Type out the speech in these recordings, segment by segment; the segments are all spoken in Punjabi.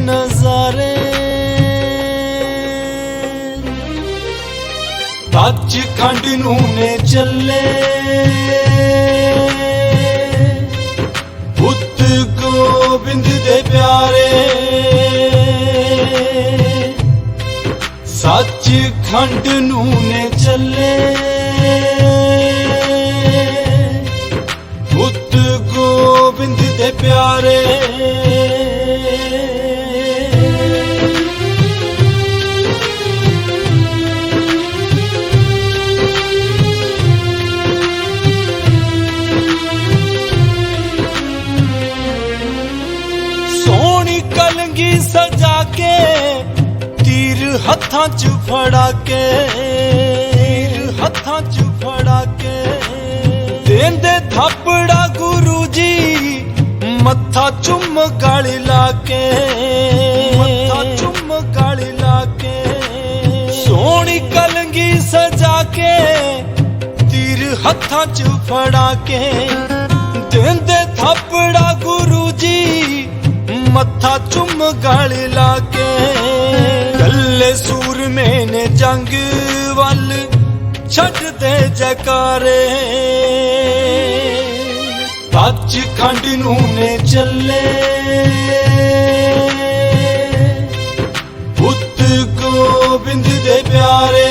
ਨਜ਼ਾਰੇ। ਸੱਚ ਖੰਡ ਨੂੰ ਨੇ ਚੱਲੇ। ਪੁੱਤ ਗੋਬਿੰਦ ਦੇ ਪਿਆਰੇ। ਸੱਚ ਖੰਡ ਨੂੰ ਨੇ ਚੱਲੇ। ਪੁੱਤ ਗੋਬਿੰਦ ਦੇ ਪਿਆਰੇ। ਹੱਥਾਂ 'ਚ ਫੜਾ ਕੇ ਤੀਰ ਹੱਥਾਂ 'ਚ ਫੜਾ ਕੇ। ਦੇਂਦੇ ਥਾਪੜਾ ਗੁਰੂ ਜੀ, ਮੱਥਾ ਚੁੰਮ ਗਾਲੀ ਲਾ ਕੇ। ਮੱਥਾ ਚੁੰਮ ਗਾਲੀ ਲਾ ਕੇ। ਸੋਹਣੀ ਕਲੰਗੀ ਸਜਾ ਕੇ, ਤੀਰ ਹੱਥਾਂ 'ਚ ਫੜਾ ਕੇ। ਦਿੰਦੇ ਥਾਪੜਾ ਗੁਰੂ ਜੀ, ਮੱਥਾ ਚੁੰਮ ਗਾਲੀ ਲਾ ਕੇ। ਨੇ ਵੱਲ ਛੱਡਦੇ ਜਕਾਰੇ। ਸੱਚ ਖੰਡ ਨੂੰ ਨੇ ਚੱਲੇ। ਪੁੱਤ ਗੋਬਿੰਦ ਦੇ ਪਿਆਰੇ।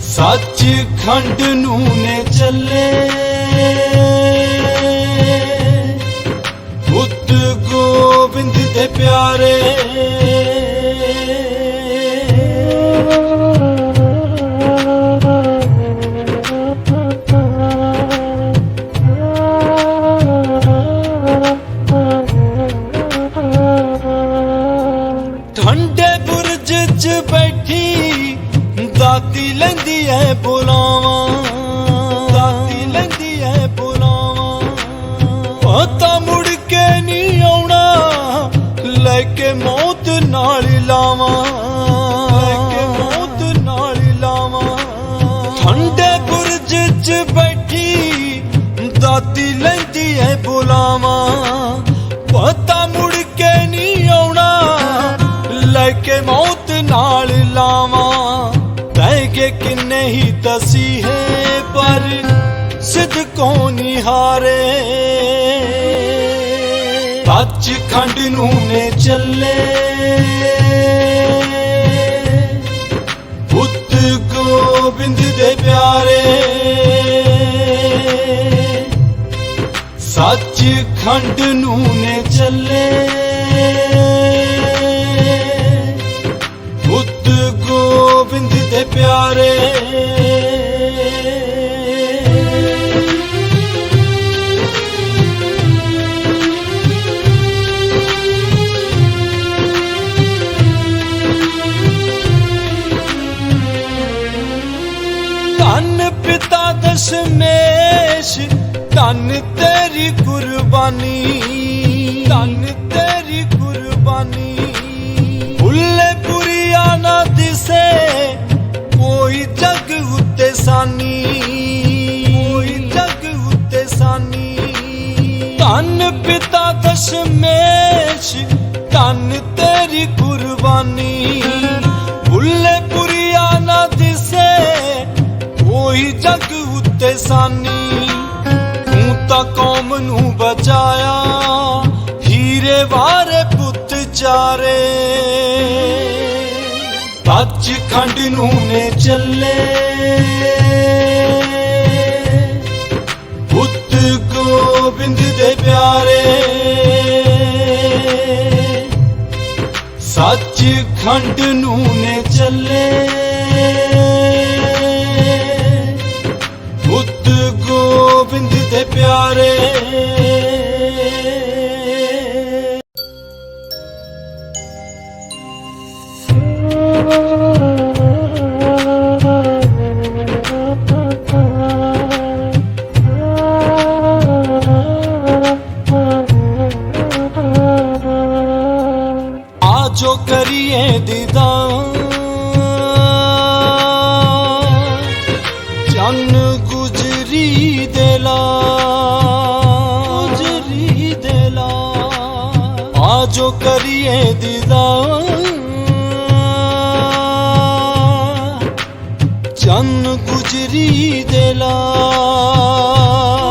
ਸੱਚ ਖੰਡ ਨੂੰ ਨੇ ਚੱਲੇ। ਨਾਲ ਲਾਵਾਂ। ਕਹਿ ਕੇ ਕਿੰਨੇ ਹੀ ਦਸੀ ਹੈ, ਪਰ ਸਿੱਧ ਕੋ ਨਹੀਂ ਸੱਚ ਖੰਡ ਨੂੰ ਨੇ ਚੱਲੇ। ਪੁੱਤ ਗੋਬਿੰਦ ਦੇ ਪਿਆਰੇ। ਸੱਚ ਖੰਡ ਨੂੰ ਨੇ ਚੱਲੇ। ਪਿਆਰੇ। ਧੰਨ ਪਿਤਾ ਦਸ਼ਮੇਸ਼ ਧੰਨ ਤੇਰੀ ਕੁਰਬਾਨੀ ਧੰਨ ਤੇਰੀ ਕੁਰਬਾਨੀ ਭੁੱਲੇ ਪੁਰੀਆ ਨਾ ਦਿਸੇ ਕੋਈ ਜਗ ਉੱਤੇ ਸਾਨੀ, ਕੋਈ ਜਗ ਉੱਤੇ ਸਾਨੀ। ਧੰਨ ਪਿਤਾ ਦਸ਼ਮੇਸ਼, ਧੰਨ ਤੇਰੀ ਕੁਰਬਾਨੀ। ਭੁੱਲੇ ਪੁਰੀਆ ਨਾ ਦਿਸੇ, ਕੋਈ ਜਗ ਉੱਤੇ ਸਾਨੀ। ਤੂੰ ਤਾਂ ਕੌਮ ਨੂੰ ਬਚਾਇਆ, ਹੀਰੇ ਵਾਰੇ ਪੁੱਤ ਚਾਰੇ। ਸੱਚਖੰਡ ਨੂੰ ਨੇ ਚੱਲੇ। ਬੁੱਤ ਗੋਬਿੰਦ ਦੇ ਪਿਆਰੇ। ਸੱਚਖੰਡ ਨੂੰ ਨੇ ਚੱਲੇ। ਬੁੱਤ ਗੋਬਿੰਦ ਦੇ ਪਿਆਰੇ।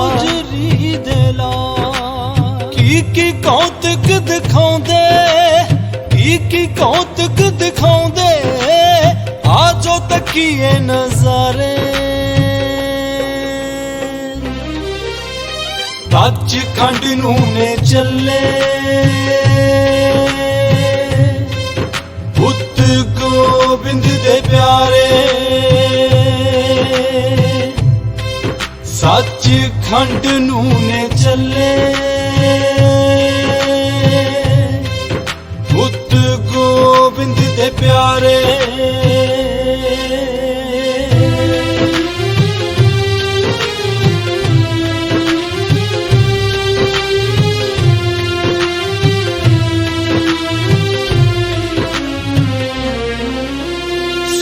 ਗੁਜਰੀ ਦੇ ਲਾ ਕੀ ਕੀ ਕੌਤਕ ਦਿਖਾਉਂਦੇ ਕੀ ਕੀ ਕੌਤਕ ਦਿਖਾਉਂਦੇ ਆਜੋ ਤੱਕੀਏ ਨਜ਼ਾਰੇ ਸੱਚ ਖੰਡ ਨੂੰ ਨੇ ਚੱਲੇ ਪੁੱਤ ਗੋਬਿੰਦ ਦੇ ਪਿਆਰੇ ਸੱਚ ਖੰਡ ਨੂੰ ਨੇ ਚੱਲੇ। ਪੁੱਤ ਗੋਬਿੰਦ ਦੇ ਪਿਆਰੇ।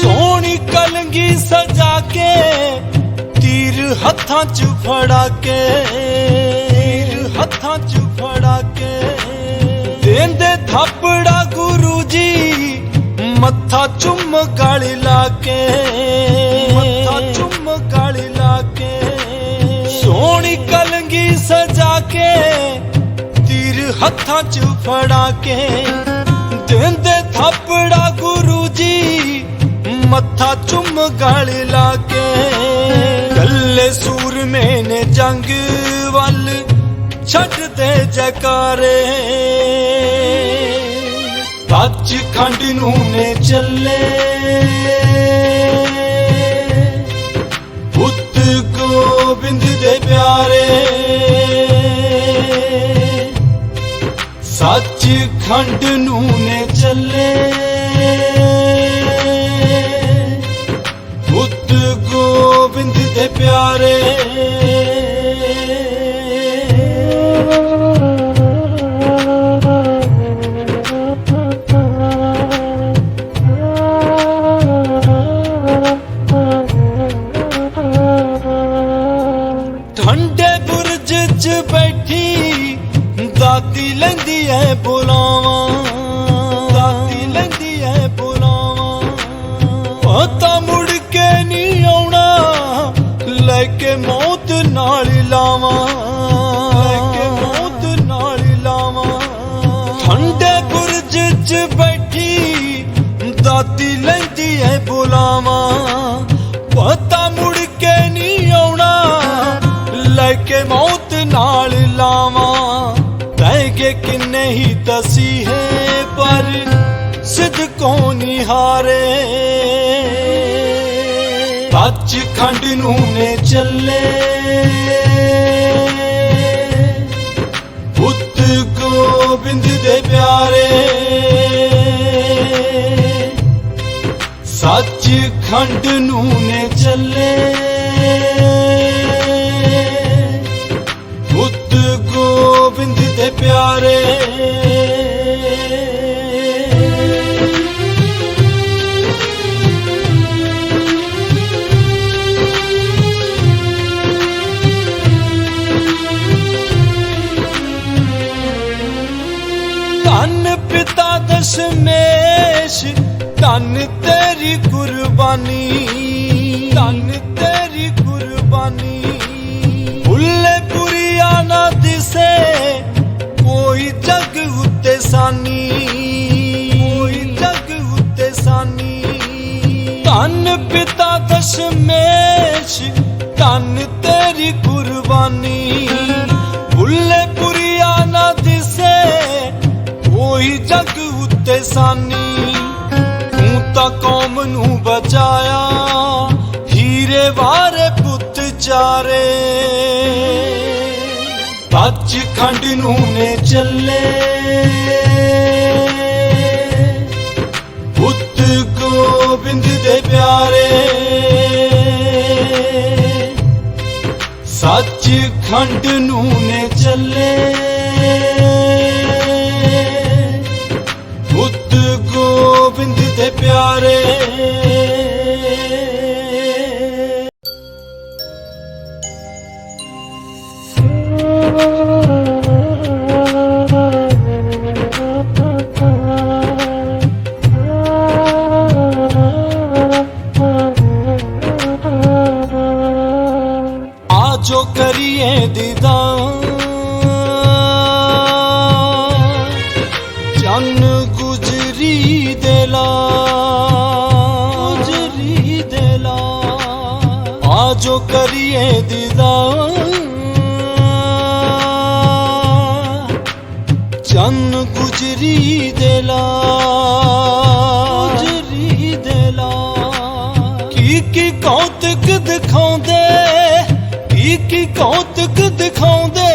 ਸੋਹਣੀ ਕਲਗੀ ਸਜਾ ਕੇ ਹੱਥਾਂ 'ਚ ਫੜਾ ਕੇ ਤੀਰ ਹੱਥਾਂ 'ਚ ਫੜਾ ਕੇ। ਦੇਂਦੇ ਥਾਪੜਾ ਗੁਰੂ ਜੀ, ਮੱਥਾ ਚੁੰਮ ਗਾਲੀ ਲਾ ਕੇ। ਮੱਥਾ ਚੁੰਮ ਗਾਲੀ ਲਾ ਕੇ। ਸੋਹਣੀ ਕਲੰਗੀ ਸਜਾ ਕੇ, ਤੀਰ ਹੱਥਾਂ 'ਚ ਫੜਾ ਕੇ। ਦਿੰਦੇ ਥਾਪੜਾ ਗੁਰੂ ਜੀ, ਮੱਥਾ ਚੁੰਮ ਗਾਲੀ ਲਾ ਕੇ। ਕੱਲੇ ਸੂਰਮੇ ਨੇ ਜੰਗ ਵੱਲ ਛੱਡਦੇ ਜਕਾਰੇ। ਸੱਚ ਖੰਡ ਨੂੰ ਨੇ ਚੱਲੇ। ਪੁੱਤ ਗੋਬਿੰਦ ਦੇ ਪਿਆਰੇ। ਸੱਚ ਖੰਡ ਨੂੰ ਬੁਰਜ ਬੈਠੀ ਦਾਦੀ ਲੈਂਦੀ ਐ ਬੁਲਾਵਾਂ। ਪਤਾ ਮੁੜ ਕੇ ਨਹੀਂ ਆਉਣਾ, ਲੈ ਕੇ ਮੌਤ ਨਾਲ ਲਾਵਾਂ। ਕਹਿ ਕੇ ਕਿੰਨੇ ਹੀ ਦਸੀ ਹੈ ਪਰ ਸਿੱਧ ਕੋ ਨਹੀਂ ਹਾਰੇ ਸੱਚ ਖੰਡ ਨੂੰ ਨੇ ਚੱਲੇ। ਗੋਬਿੰਦ ਦੇ ਪਿਆਰੇ। ਸੱਚ ਖੰਡ ਨੂੰ ਨੇ ਚੱਲੇ। ਪੁੱਤ ਗੋਬਿੰਦ ਦੇ ਪਿਆਰੇ। ਧੰਨ ਤੇਰੀ ਕੁਰਬਾਨੀ ਧੰਨ ਤੇਰੀ ਕੁਰਬਾਨੀ। ਭੁੱਲੇ ਪੁਰੀਆ ਨਾ ਦਿਸੇ, ਕੋਈ ਜਗ ਉੱਤੇ ਸਾਨੀ। ਕੋਈ ਜਗ ਉੱਤੇ ਸਾਨੀ। ਧੰਨ ਪਿਤਾ ਦਸ਼ਮੇਸ਼, ਧੰਨ ਤੇਰੀ ਕੁਰਬਾਨੀ। ਭੁੱਲੇ ਪੁਰੀਆ ਨਾ ਦਿਸੇ, ਕੋਈ ਜਗ ਉੱਤੇ ਸਾਨੀ। ਤੂੰ ਕੌਮ ਨੂੰ ਬਚਾਇਆ। ਹੀਰੇ ਵਾਰੇ ਪੁੱਤ ਚਾਰੇ। ਸੱਚ ਖੰਡ ਨੂੰ ਨੇ ਚੱਲੇ। ਪੁੱਤ ਗੋਬਿੰਦ ਦੇ ਪਿਆਰੇ। ਸੱਚ ਖੰਡ ਨੂੰ ਨੇ ਚੱਲੇ। ਗੋਬਿੰਦ ਪਿਆਰੇ ਗੁਜਰੀ ਦੇ ਲਾ। ਆਜੋ ਕਰੀਏ ਦੀਦਾਰ। ਚੰਨ ਗੁਜਰੀ ਦੇ ਲਾ, ਗੁਜਰੀ ਦੇ ਲਾ। ਕੀ ਕੀ ਕੌਤਕ ਦਿਖਾਉਂਦੇ, ਕੀ ਕੀ ਕੌਤਕ ਦਿਖਾਉਂਦੇ?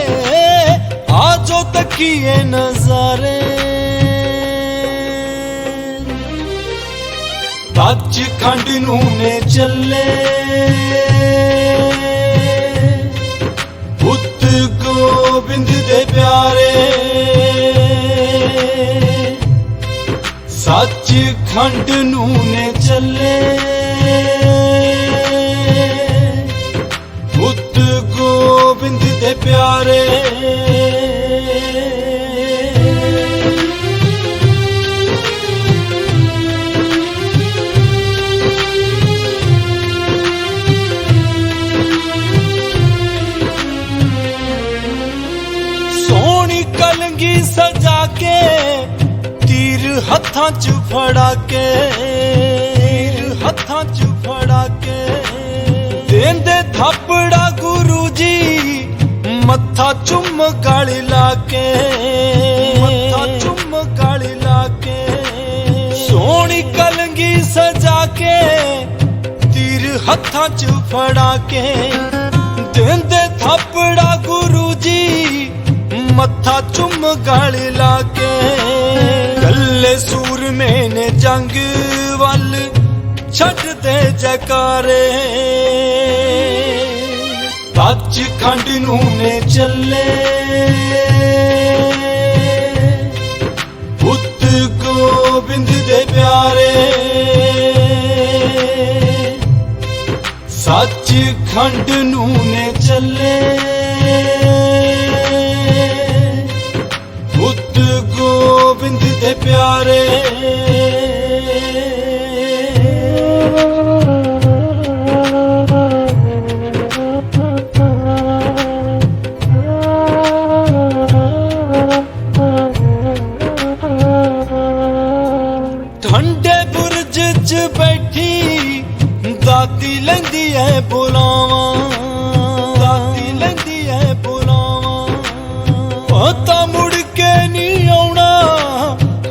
ਆਜੋ ਤੱਕੀਏ ਨਜ਼ਾਰੇ। ਕੱਚ ਖੰਡ ਨੂੰ ਨੇ ਚੱਲੇ। ਪੁੱਤ ਗੋਬਿੰਦ ਦੇ ਪਿਆਰੇ। ਸੱਚ ਖੰਡ ਨੂੰ ਨੇ ਚੱਲੇ। ਪੁੱਤ ਗੋਬਿੰਦ ਦੇ ਪਿਆਰੇ। ਹੱਥਾਂ 'ਚ ਫੜਾ ਕੇ ਤੀਰ ਹੱਥਾਂ 'ਚ ਫੜਾ ਕੇ। ਦੇਂਦੇ ਥਾਪੜਾ ਗੁਰੂ ਜੀ, ਮੱਥਾ ਚੁੰਮ ਗਾਲੀ ਲਾ ਕੇ। ਮੱਥਾ ਚੁੰਮ ਗਾਲੀ ਲਾ ਕੇ। ਸੋਹਣੀ ਕਲੰਗੀ ਸਜਾ ਕੇ, ਤੀਰ ਹੱਥਾਂ 'ਚ ਫੜਾ ਕੇ। ਦਿੰਦੇ ਥਾਪੜਾ ਗੁਰੂ ਜੀ, ਮੱਥਾ ਚੁੰਮ ਗਾਲੀ ਲਾ ਕੇ। ਨੇ ਵੱਲ ਛੱਡਦੇ ਜਕਾਰੇ। ਕੱਚ ਖੰਡ ਨੂੰ ਨੇ ਚੱਲੇ। ਪੁੱਤ ਗੋਬਿੰਦ ਦੇ ਪਿਆਰੇ। ਸੱਚ ਖੰਡ ਨੂੰ ਨੇ ਚੱਲੇ। ਪੁੱਤ ਗੋਬਿੰਦ ਦੇ ਪਿਆਰੇ। ਬੁਲਾਵਾਂ। ਦਾਤੀ ਲੈਂਦੀ ਐ ਬੁਲਾਵਾਂ। ਪਤਾ ਮੁੜ ਕੇ ਨਹੀਂ ਆਉਣਾ।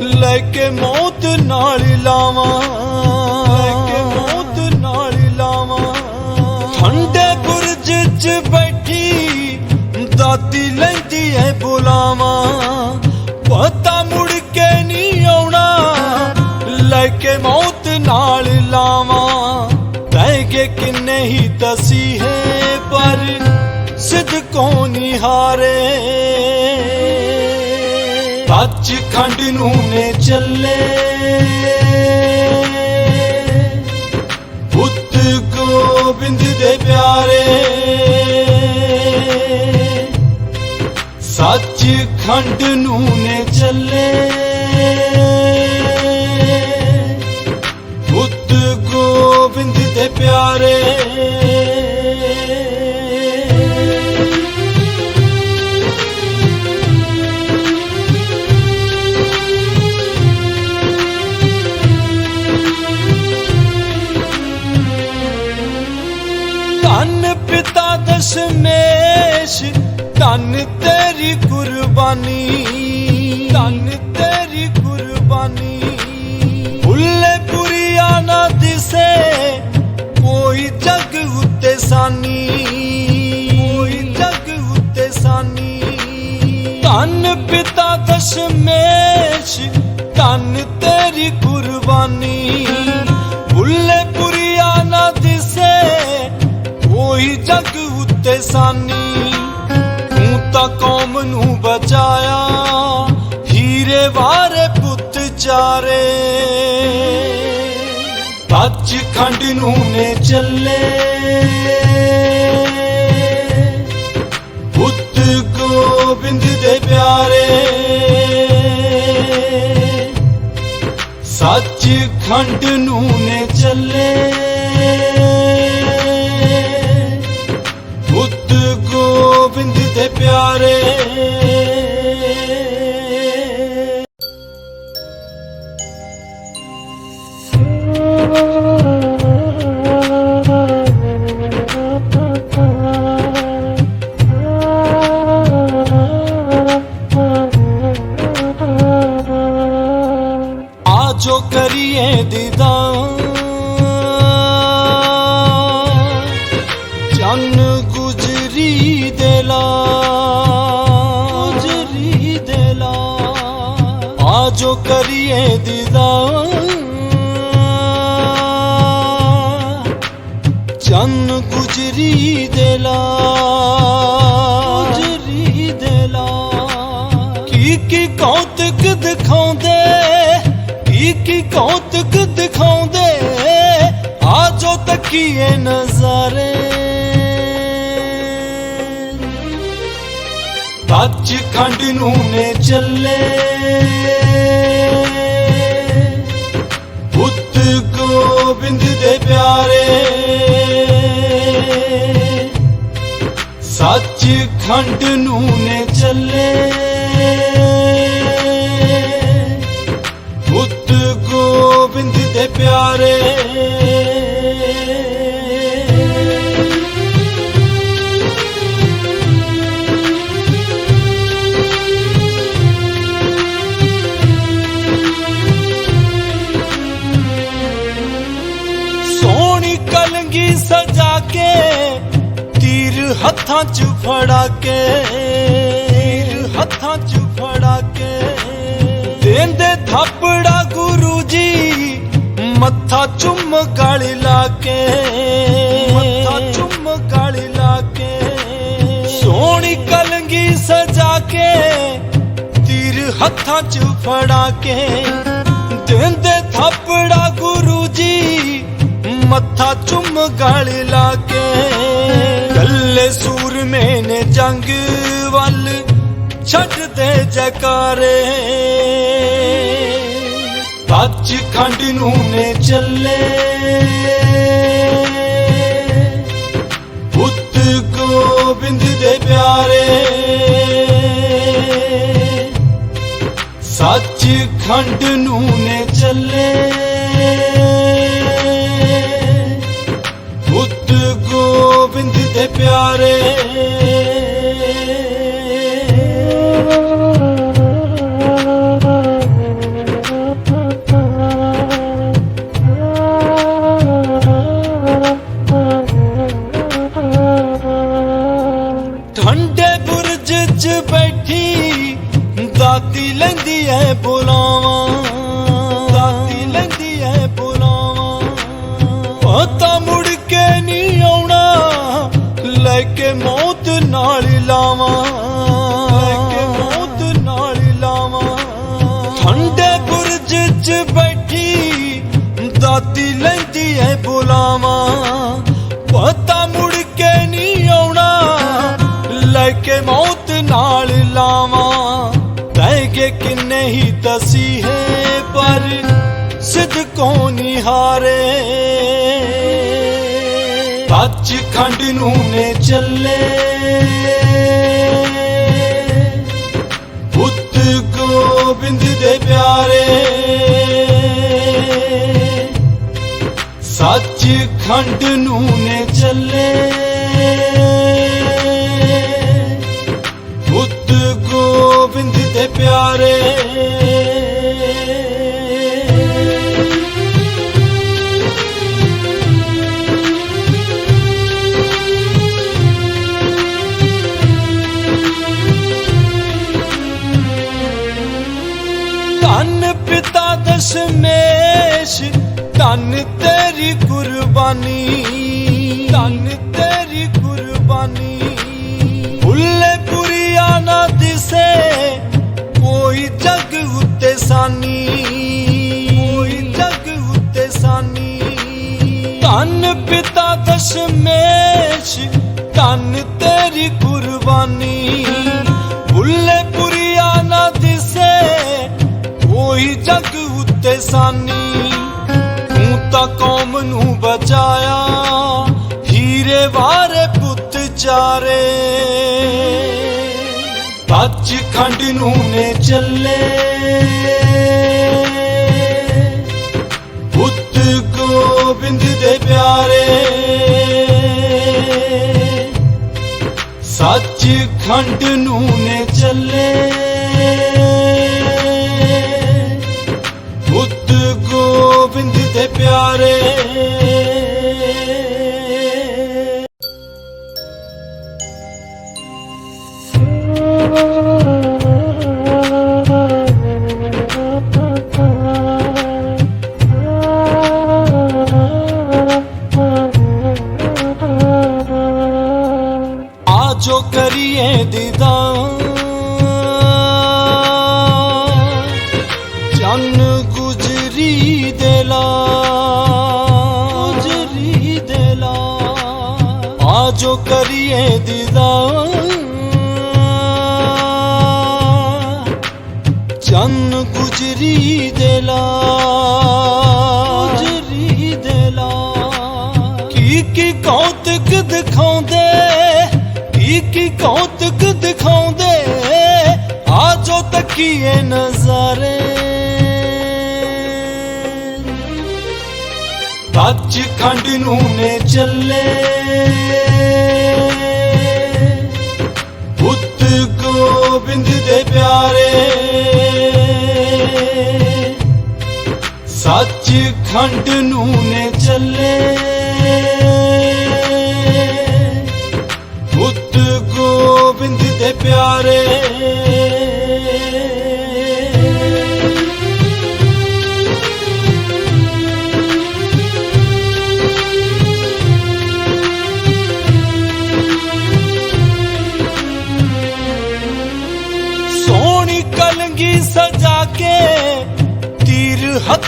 ਲੈ ਕੇ ਮੌਤ ਨਾਲ ਲਾਵਾਂ। ਲੈ ਕੇ ਮੌਤ ਨਾਲ ਲਾਵਾਂ। ਠੰਡੇ ਬੁਰਜ 'ਚ ਬੈਠੀ ਦਾਤੀ ਲੈਂਦੀ ਐ ਬੁਲਾਵਾਂ। ਕਿੰਨੇ ਹੀ ਦਸੀ ਹੈ ਪਰ ਸਿੱਧ ਕੋ ਹਾਰੇ ਕੱਚ ਖੰਡ ਨੂੰ ਨੇ ਚੱਲੇ। ਪੁੱਤ ਗੋਬਿੰਦ ਦੇ ਪਿਆਰੇ। ਸੱਚ ਖੰਡ ਨੂੰ ਨੇ ਚੱਲੇ। ਪੁੱਤ ਗੋਬਿੰਦ ਦੇ ਪਿਆਰੇ। ਦਸ਼ਮੇਸ਼ ਧੰਨ ਤੇਰੀ ਕੁਰਬਾਨੀ ਧੰਨ ਤੇਰੀ ਕੁਰਬਾਨੀ ਭੁੱਲੇ ਪੁਰੀਆ ਨਾ ਦਿਸੇ, ਕੋਈ ਜਗ ਉੱਤੇ ਸਾਨੀ। ਕੋਈ ਜਗ ਉੱਤੇ ਸਾਨੀ। ਧੰਨ ਪਿਤਾ ਦਸ਼ਮੇਸ਼ ਧੰਨ ਤੇਰੀ ਕੁਰਬਾਨੀ ਉੱਤੇ ਤੂੰ ਤਾਂ ਕੌਮ ਨੂੰ ਬਚਾਇਆ, ਹੀਰੇ ਵਾਰੇ ਪੁੱਤ ਚਾਰੇ। ਕੱਚ ਖੰਡ ਨੂੰ ਨੇ ਚੱਲੇ। ਪੁੱਤ ਗੋਬਿੰਦ ਦੇ ਪਿਆਰੇ। ਸੱਚ ਖੰਡ ਨੂੰ ਨੇ ਚੱਲੇ। ਪਿਆਰੇ ਗੁਜਰੀ ਦੇ ਲਾ ਗੁਜਰੀ ਦੇ ਕੀ ਕੀ ਕੌਤਕ ਦਿਖਾਉਂਦੇ? ਕੀ ਕੀ ਕੌਤਕ ਦਿਖਾਉਂਦੇ? ਆਜੋ ਤੱਕੀਏ ਨਜ਼ਾਰੇ। ਸੱਚ ਖੰਡ ਨੂੰ ਨੇ ਚੱਲੇ। ਪੁੱਤ ਗੋਬਿੰਦ ਦੇ ਪਿਆਰੇ। ਸੱਚ ਖੰਡ ਨੂੰ ਨੇ ਚੱਲੇ। ਪੁੱਤ ਗੋਬਿੰਦ ਦੇ ਪਿਆਰੇ। ਹੱਥਾਂ 'ਚ ਫੜਾ ਕੇ ਤੀਰ ਹੱਥਾਂ 'ਚ ਫੜਾ ਕੇ। ਦੇਂਦੇ ਥਾਪੜਾ ਗੁਰੂ ਜੀ, ਮੱਥਾ ਚੁੰਮ ਗਾਲੀ ਲਾ ਕੇ। ਮੱਥਾ ਚੁੰਮ ਗਾਲੀ ਲਾ ਕੇ। ਸੋਹਣੀ ਕਲੰਗੀ ਸਜਾ ਕੇ, ਤੀਰ ਹੱਥਾਂ 'ਚ ਫੜਾ ਕੇ। ਦਿੰਦੇ ਥਾਪੜਾ ਗੁਰੂ ਜੀ, ਮੱਥਾ ਚੁੰਮ ਗਾਲੀ ਲਾ ਕੇ। ਗੱਲੇ ਸੂਰਮੇ ਨੇ ਜੰਗ ਵੱਲ ਛੱਡਦੇ ਜਕਾਰੇ। ਸੱਚ ਖੰਡ ਨੂੰ ਨੇ ਚੱਲੇ। ਪੁੱਤ ਗੋਬਿੰਦ ਦੇ ਪਿਆਰੇ। ਸੱਚ ਖੰਡ ਨੂੰ ਨੇ ਚੱਲੇ। ਦੇ ਪਿਆਰੇ। ਹਾਰੇ। ਸੱਚ ਖੰਡ ਨੂੰ ਨੇ ਚੱਲੇ। ਪੁੱਤ ਗੋਬਿੰਦ ਦੇ ਪਿਆਰੇ। ਸੱਚ ਖੰਡ ਨੂੰ ਨੇ ਚੱਲੇ। ਪੁੱਤ ਗੋਬਿੰਦ ਦੇ ਪਿਆਰੇ। ਧੰਨ ਤੇਰੀ ਕੁਰਬਾਨੀ, ਧੰਨ ਤੇਰੀ ਕੁਰਬਾਨੀ। ਭੁੱਲੇ ਪੁਰੀਆ ਨਾ ਦਿਸੇ, ਕੋਈ ਜਗ ਉੱਤੇ ਸਾਨੀ। ਕੋਈ ਜਗ ਉੱਤੇ ਸਾਨੀ। ਧੰਨ ਪਿਤਾ ਦਸ਼ਮੇਸ਼, ਧੰਨ ਤੇਰੀ ਕੁਰਬਾਨੀ। ਭੁੱਲੇ ਪੁਰੀਆ ਨਾ ਦਿਸੇ, ਕੋਈ ਜਗ ਉੱਤੇ ਸਾਨੀ। ਕੌਮ ਨੂੰ ਬਚਾਇਆ, ਹੀਰੇ ਵਾਰੇ ਪੁੱਤ ਚਾਰੇ। ਸੱਚ ਖੰਡ ਨੂੰ ਨੇ ਚੱਲੇ। ਪੁੱਤ ਗੋਬਿੰਦ ਦੇ ਪਿਆਰੇ। ਸੱਚ ਖੰਡ ਨੂੰ ਨੇ ਚੱਲੇ। ਗੋਬਿੰਦ ਦੇ ਪਿਆਰੇ। ਤੱਕੀਏ ਨਜ਼ਾਰੇ। ਕੱਚ ਖੰਡ ਨੂੰ ਨੇ ਚੱਲੇ। ਪੁੱਤ ਗੋਬਿੰਦ ਦੇ ਪਿਆਰੇ। ਸੱਚ ਖੰਡ ਨੂੰ ਨੇ ਚੱਲੇ। ਪੁੱਤ ਗੋਬਿੰਦ ਦੇ ਪਿਆਰੇ।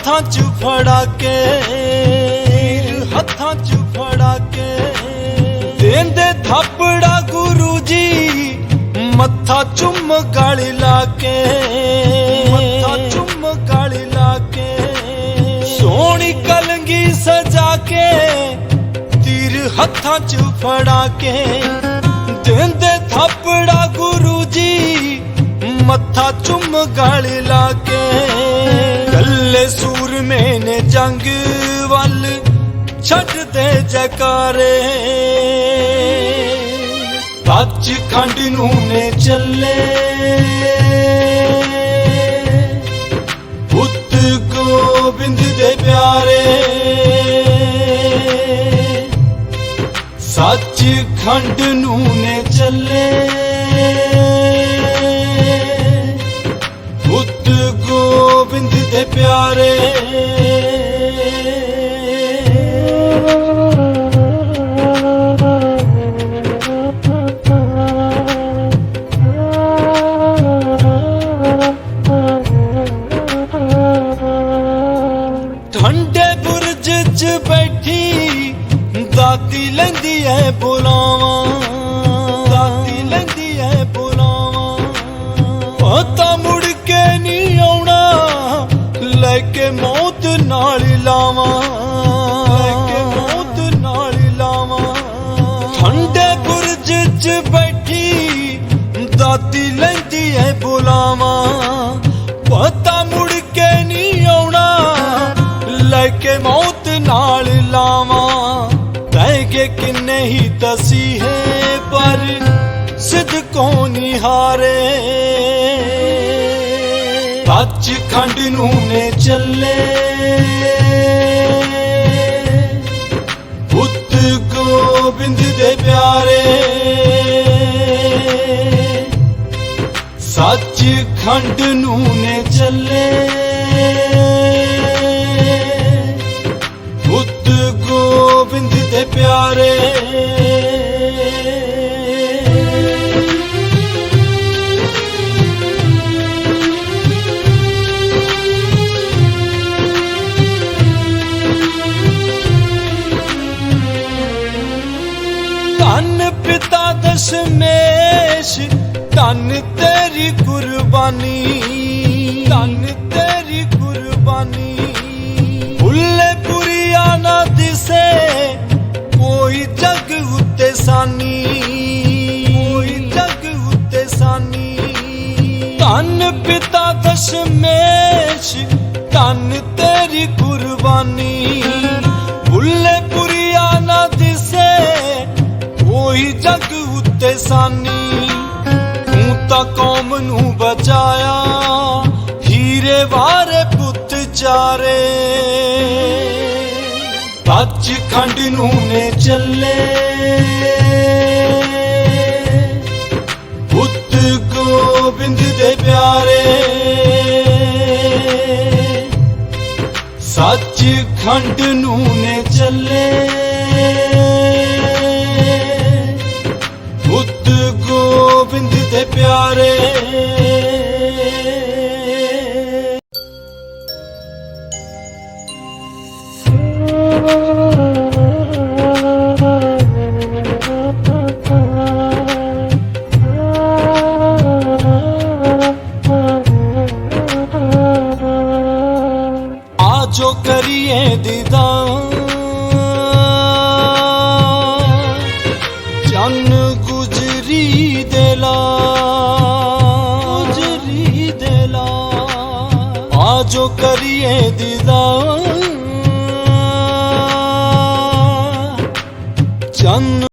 ਹੱਥਾਂ 'ਚ ਫੜਾ ਕੇ, ਹੱਥਾਂ 'ਚ ਫੜਾ ਕੇ। ਦੇਂਦੇ ਥਾਪੜਾ ਗੁਰੂ ਜੀ, ਮੱਥਾ ਚੁੰਮ ਗਾਲੀ ਲਾ ਕੇ। ਮੱਥਾ ਚੁੰਮ ਗਾਲੀ ਲਾ ਕੇ। ਸੋਹਣੀ ਕਲੰਗੀ ਸਜਾ ਕੇ, ਤੀਰ ਹੱਥਾਂ 'ਚ ਫੜਾ ਕੇ। ਦਿੰਦੇ ਥਾਪੜਾ ਗੁਰੂ ਜੀ, ਮੱਥਾ ਚੁੰਮ ਗਾਲੀ ਲਾ ਕੇ। ਸੂਰਮੇ ਨੇ ਜੰਗ ਵੱਲ ਛੱਡਦੇ ਜਕਾਰੇ। ਕੱਚ ਖੰਡ ਨੂੰ ਨੇ ਚੱਲੇ। ਪੁੱਤ ਗੋਬਿੰਦ ਦੇ ਪਿਆਰੇ। ਸੱਚ ਖੰਡ ਨੂੰ ਨੇ ਚੱਲੇ। ਲੈ ਕੇ ਮੌਤ ਨਾਲ ਲਾਵਾਂ। ਕਹਿ ਕੇ ਕਿੰਨੇ ਹੀ ਦਸੀ ਹੈ ਪਰ ਸਿੱਧ ਕੋ ਨਹੀਂ ਹਾਰੇ ਕੱਚ ਖੰਡ ਨੂੰ ਨੇ ਚੱਲੇ। ਪੁੱਤ ਗੋਬਿੰਦ ਦੇ ਪਿਆਰੇ। ਸੱਚ ਖੰਡ ਨੂੰ ਨੇ ਚੱਲੇ। ਦਸ਼ਮੇਸ਼ ਧੰਨ ਤੇਰੀ ਕੁਰਬਾਨੀ। ਧੰਨ ਤੇਰੀ ਕੁਰਬਾਨੀ। ਭੁੱਲੇ ਪੁਰੀਆ ਨਾ ਦਿਸੇ, ਕੋਈ ਜਗ ਉੱਤੇ ਸਾਨੀ। ਕੋਈ ਜਗ ਉੱਤੇ ਸਾਨੀ। ਧੰਨ ਪਿਤਾ ਦਸ਼ਮੇਸ਼, ਧੰਨ ਤੇਰੀ ਕੁਰਬਾਨੀ। ਭੁੱਲੇ ਪੁਰੀਆ ਨਾ ਦਿਸੇ, ਕੋਈ ਜਗ ਉੱਤੇ ਸਾਨੀ, ਤੂੰ ਤਾਂ ਕੌਮ ਨੂੰ ਬਚਾਇਆ, ਹੀਰੇ ਵਾਰੇ ਪੁੱਤ ਚਾਰੇ। ਸੱਚ ਖੰਡ ਨੂੰ ਨੇ ਚੱਲੇ, ਪੁੱਤ ਗੋਬਿੰਦ ਦੇ ਪਿਆਰੇ। ਸੱਚ ਖੰਡ ਨੂੰ ਨੇ ਚੱਲੇ। प्यारे